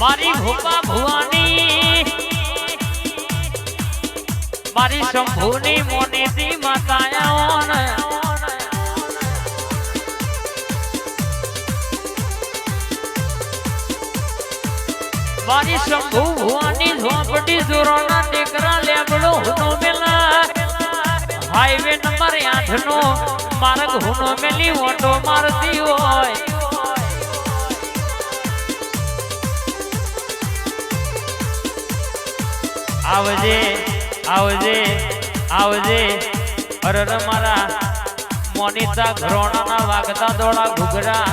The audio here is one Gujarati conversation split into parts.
મારી ભૂપા ભુવાની, મારી શંભુની મોનીતી માતા મારી શંભુ ભુવાની ઝોપડી જોરોના દીકરા લેબડો હુનો મેલા. હાઈવે નંબર આઠ નો માર્ગ હુનો મેલી ઓટો મારતી હોય. આવજે આવજે આવજે. અરર મારા મોનિતા ઘરોણાના વાગતા દોડા ઘૂઘરા.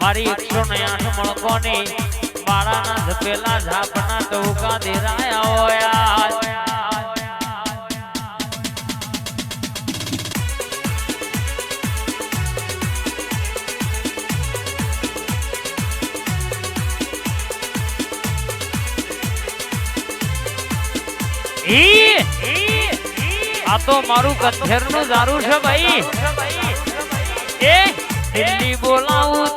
મારી એકસો ને આઠ મણકોની માળાના ધપેલા ઝાપના ટોકા દેરાયા હોય ઈ! આ તો મારું કથેરનું દારૂ છે ભાઈ. એ દિલ્હી બોલાવું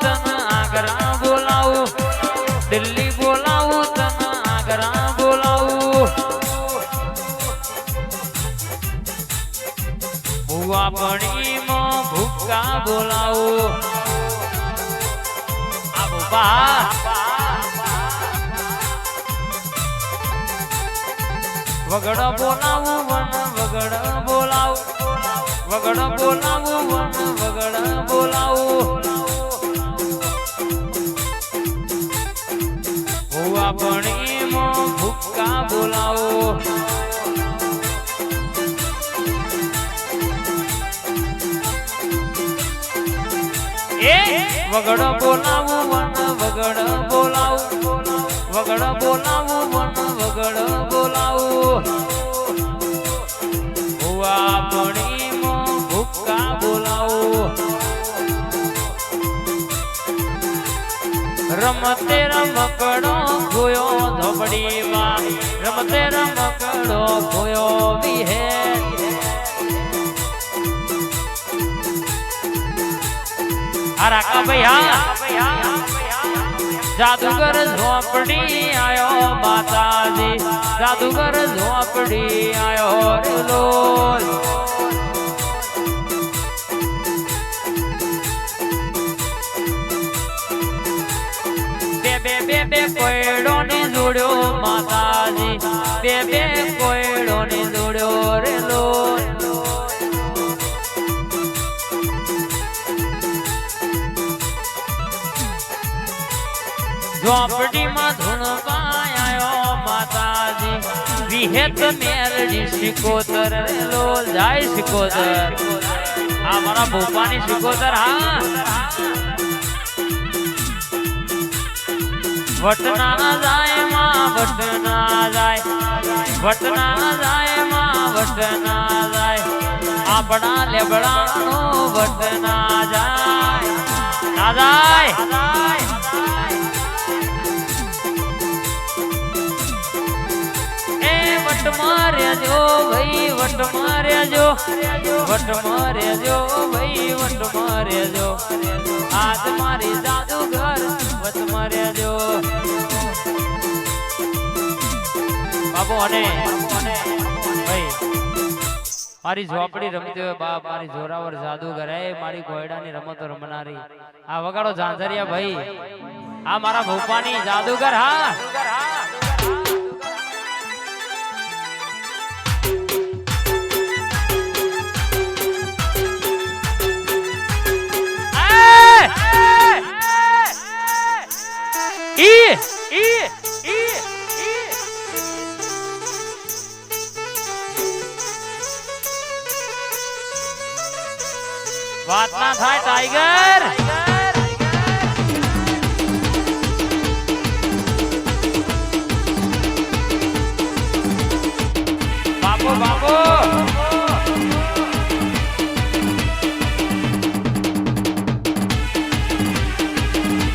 વગડ બોલાવું વન, વગડ બોલાવું. વગડ બોલાવું વન, વગડ બોલાવું. ભૂવા પણીમાં ભૂક્કા બોલાવો. એ વગડ બોલાવું વન, વગડ બોલાવું. વગડ બોલાવું વન, વગડ રમતે રમકડો ગોયો ધોબડીમાં. રમતે રમકડો ગોયો વિહે. રાકા હા જાદુગર ઝોપડી આયો માતાજી. જાદુગર ઝોપડી આયો રે લોલ માતાજી, બે બે કોયડો ને દોડ્યો રે લોલ ઝોપડીમાં ધૂણવા આયો માતાજી વિહેત મેરડી શિકોતર લોલ જાય શિકોતર. આ મારા ભોપાની શિકોતર, હા. વટના જાય માં વટના જાય વટના જાય માં વટના જાય આપણા લેબડાનો વટના જાય ના જાય એ વટ માર્યા ભાઈ, વટ માર્યા વટ માર્યા ભાઈ, વટ માર્યા આજ બાબુ અને ભાઈ મારી ઝોપડી રમતી હોય બાપ મારી જોરાવર જાદુગર એ મારી ગોયડાની રમતો રમનારી. આ વગાડો ઝાંઝરિયા ભાઈ. આ મારા ભોપાની જાદુગર હા. ઈ! વાત ના થાય ટાઈગર બાપુ બાપુ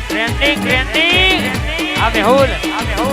ટ્રેન્ડિંગ ટ્રેન્ડિંગ આ મેહુલ આ મેહુલ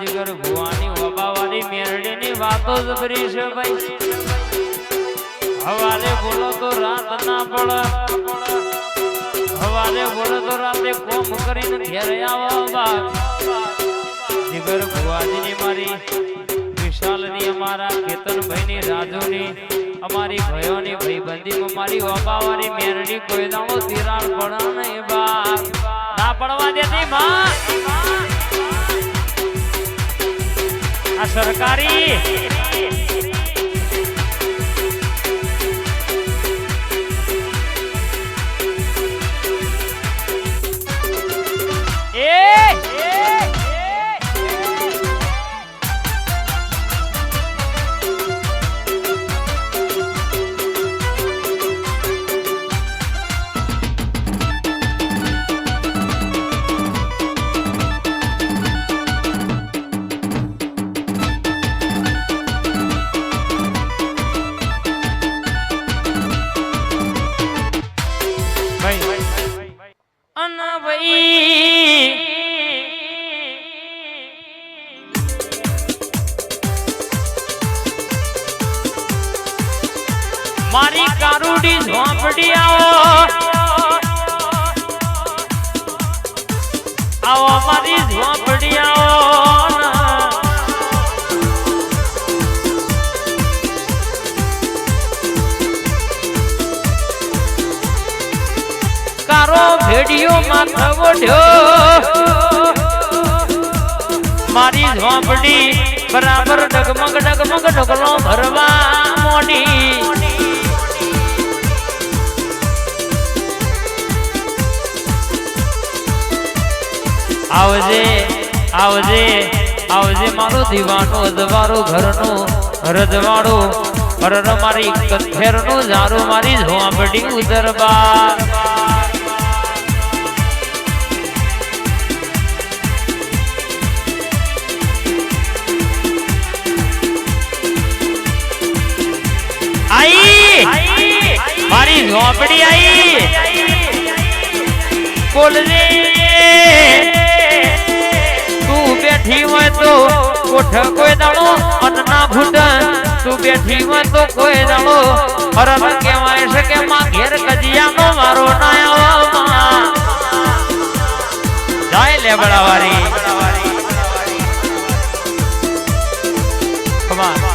જીગર ભુવાની વબાવાની મેરડીની વાતો જબરી છે ભાઈ. હવારે બોલો તો રાત ના પડે. હવારે બોલો તો રાતે કોમ કરીને ઘેર આવો જીગર ભુવાજીની મારી વિશાલની, અમારા કેતનભાઈની, રાજુની, અમારી ભયોની ભાઈબંધીમાં મારી ઓબાવાળી મેરડી કોઈ દાવો તિરાડ પડે નહીં. આ સરકારી ઝોંપડી આવો આવો મારી ઝોંપડી આવો કારો ભેડિયો માથે ઓઢ્યો મારી ઝોંપડી બરાબર ડગમગ ડગમગ ઢગલો ભરવા મોડી. આવજે આવજે આવજે મારો દીવાનો અજવાળો ઘરનો રજવાડો હરર મારી કથેરનો ઝારો મારી ઝોંપડી ઉતરવા મારી ઝોંપડી આઈ. બોલજે હોય તો કોઠ કોઈ દાડો અન્ના ભૂટ તું બેઠી હોય તો કોઈ દાડો. અરલ કહેવાય છે કે માં ઘેર કજિયાનો મારો નાયો જાય લેબડાવારી કમાન